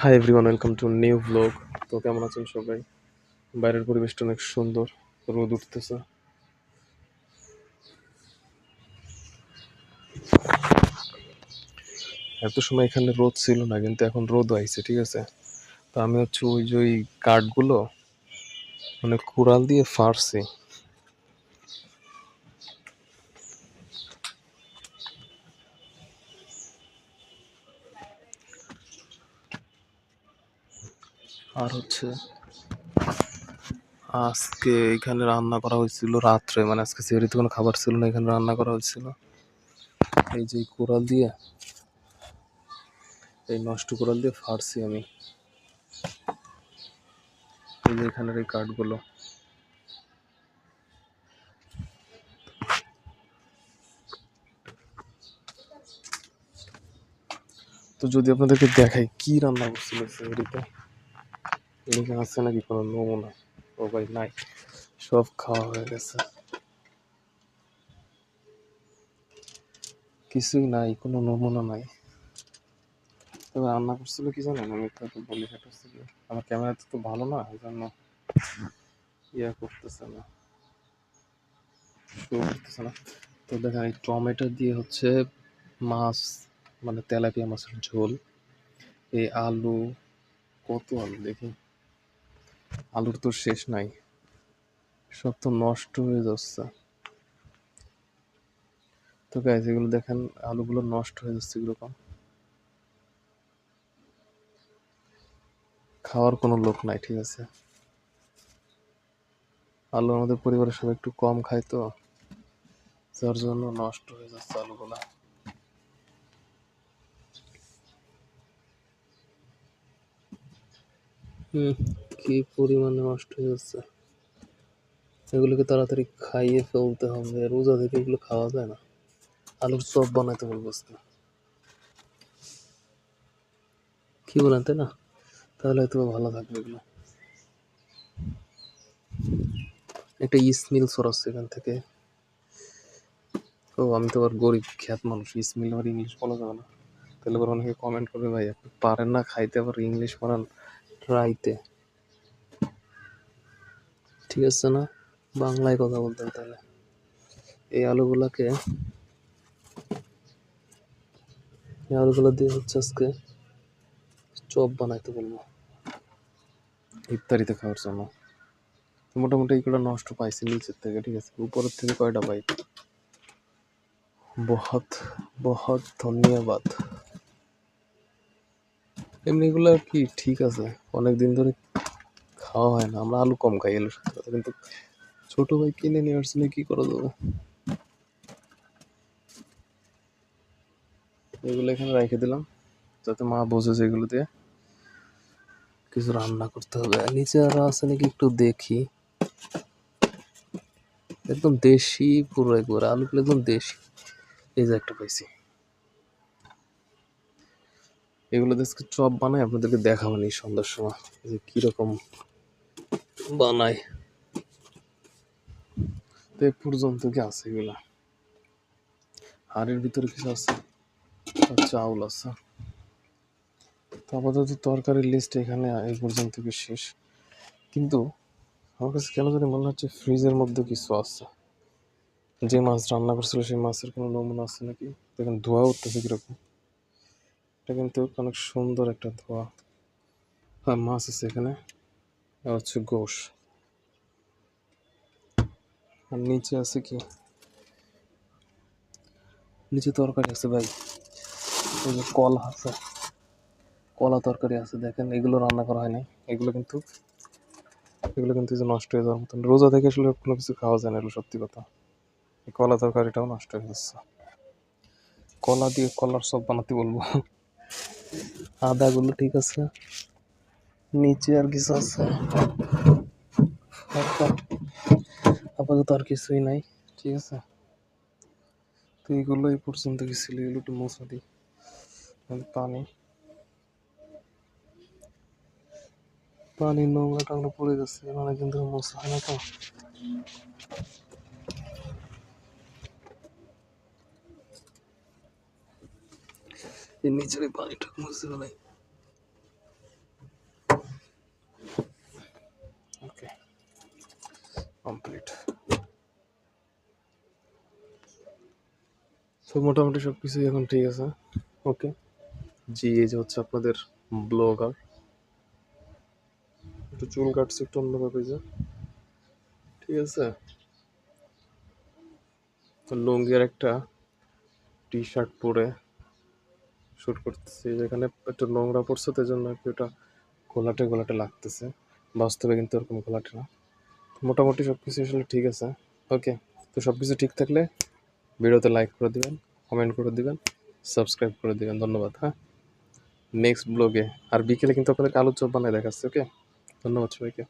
Hi everyone welcome to new blog তো কেমন আছেন সবাই? বাইরের পরিবেশটা অনেক সুন্দর, রোদ উঠতেছে। এত সময় এখানে রোদ ছিল না, কিন্তু এখন রোদ আইছে, ঠিক আছে? তো আমি হচ্ছে ওই যে ওই কাঠগুলো মানে কুড়াল দিয়ে ফাড়ছি। আর হচ্ছে আজকে এখানে রান্না করা হয়েছিল রাত্রে মানে আজকে সেহরিতে কোনো খাবার ছিল না, এখানে রান্না করা হয়েছিল। এই যে কোরাল দিয়ে, এই নষ্ট কোরাল দিয়ে ফাড়ছি আমি। এই যে এখানের এই কাঠগুলো। তো যদি আপনাদেরকে দেখাই কি রান্না করছিল সেহরিতে এদিকে আছে নাকি কোনো নমুনা? ও ভাই নাই, সব খাওয়া হয়ে গেছে। কিছুই নাই, কোনো নমুনা নাই। তবে রান্না করছিল কি জানেন? আমি তো বলি হচ্ছে আমার ক্যামেরা তো ভালো না, এই জন্য ইয়া করতেছে না। করতেছে না। তো দেখেন, এই টমেটো দিয়ে হচ্ছে মাছ মানে তেলাপিয়া মাছের ঝোল, এই আলু, কত আলু দেখি। আলুর তো শেষ নাই। সব তো নষ্ট হয়ে যাচ্ছে। তো গাইজ এগুলো দেখেন, আলুগুলো নষ্ট হয়ে যাচ্ছে এরকম খাওয়ার কোনো লোক নাই, ঠিক আছে। আলু আমাদের পরিবারের সবাই একটু কম খায় তো, যার জন্য নষ্ট হয়ে যাচ্ছে আলুগুলা। হুম কি পরিমাণে নষ্ট হয়ে যাচ্ছে? এগুলোকে তাড়াতাড়ি খাইয়ে ফেলতে হবে। রোজা থেকে এগুলো খাওয়া যায় না। আলুর চপ বানাইতে বলব। কি বলেন তাই না? তাহলে হয়তো ভালো থাকবে এগুলো। একটা ইসমিল সরাচ্ছে এখান থেকে। ও, আমি তো আবার গরিব, খ্যাত মানুষ। ইসমিল আবার ইংলিশ বলা যাবে না। তাহলে আবার অনেকে কমেন্ট করবে, ভাই, আপনি পারেন না খাইতে, আবার ইংলিশ বানান? ট্রাইতে ঠিক আছে না? বাংলায় কথা বলতেন তাহলে। এই আলুগুলাকে, এই আলুগুলো দিয়ে হচ্ছে আজকে চপ বানাইতে বলব। ইফতারিতে খাওয়ার জন্য। মোটামুটি এইগুলো নষ্ট পাইছি নিচের থেকে, ঠিক আছে? উপরের থেকে কয়টা পাই? বহুত বহুত ধন্যবাদ। এমনি এগুলো আর কি ঠিক আছে? অনেক দিন ধরে খাওয়া হয় না, আমরা আলু কম খাই সাথে কথা কিন্তু ছোট ভাই কিনে নিয়ে আসছিল কি করা যাবে এগুলো এখানে রেখে দিলাম, যাতে মা বোঝে এগুলো দিয়ে কিছু রান্না করতে হবে। আর নিচে আর আছে নাকি একটু দেখি। একদম দেশি পুরো একবার আলুগুলো একদম দেশি। এই যে একটা পাইছি। এগুলো আজকে চপ বানাই, আপনাদেরকে দেখাবো নি সন্ধ্যার সময়, যে কীরকম বানায় তো এ পর্যন্ত কি আছে এগুলা? হাড়ের ভিতরে কিছু আছে? চাউল আছে। তো আপাতত তরকারির লিস্ট এখানে এই পর্যন্ত কি শেষ? কিন্তু আমার কাছে কেন জানি মনে হচ্ছে ফ্রিজের মধ্যে কিছু আছে। যে মাছ রান্না করছিল সেই মাছের কোনো নমুনা আছে নাকি? দেখেন ধোয়া উঠতেছে কীরকম। এটা কিন্তু অনেক সুন্দর একটা ধোয়া। হ্যাঁ মাছ আছে এখানে। হচ্ছে গোশ। আর নিচে আছে কি? নিচে তরকারি আছে ভাই। এই যে কলা আছে। কলা তরকারি আছে, দেখেন। এগুলো রান্না করা হয় নাই এগুলো কিন্তু এগুলো কিন্তু যে নষ্ট হয়ে যাওয়ার মতন। রোজা থেকে আসলে কোনো কিছু খাওয়া যায় না এগুলো, সত্যি কথা। এই কলা তরকারিটাও নষ্ট হয়ে যাচ্ছে। কলা দিয়ে কলার সব বানাতে বলব। আদাগুলো ঠিক আছে। নিচে আর কিছু আছে। আপাতত- আর কিছুই নাই, ঠিক আছে? তো এইগুলো এই পর্যন্ত গেছিল, এগুলো একটু মশা দিই পানি। পানি নোংরা টাংরা পড়ে গেছে অনেকদিন ধরে মশা হয় না তো। নিচের পানিটা মুছে ফেলাই। তো মোটামুটি সব কিছুই এখন ঠিক আছে। ওকে জি, এই যে হচ্ছে আপনাদের ব্লগার। একটু চুল কাটছে, একটু অন্যভাবে যে। ঠিক আছে? তো একটা টি শার্ট পরে শ্যুট করতেছি। যেখানে একটু নোংরা পড়ছে তো জন্য আর কি ওটা ঘোলাটে ঘোলাটে লাগতেছে। বাস্তবে কিন্তু ওরকম ঘোলাটে না। মোটামুটি সব কিছু আসলে ঠিক আছে। ওকে তো সব কিছু ঠিক থাকলে ভিডিওতে লাইক করে দেবেন কমেন্ট করে দেবেন সাবস্ক্রাইব করে দেবেন, ধন্যবাদ হ্যাঁ? নেক্সট ব্লগে আর বিকেলে কিন্তু আপনাদেরকে আলুর চপ বানায় দেখাচ্ছে ওকে ধন্যবাদ সবাইকে।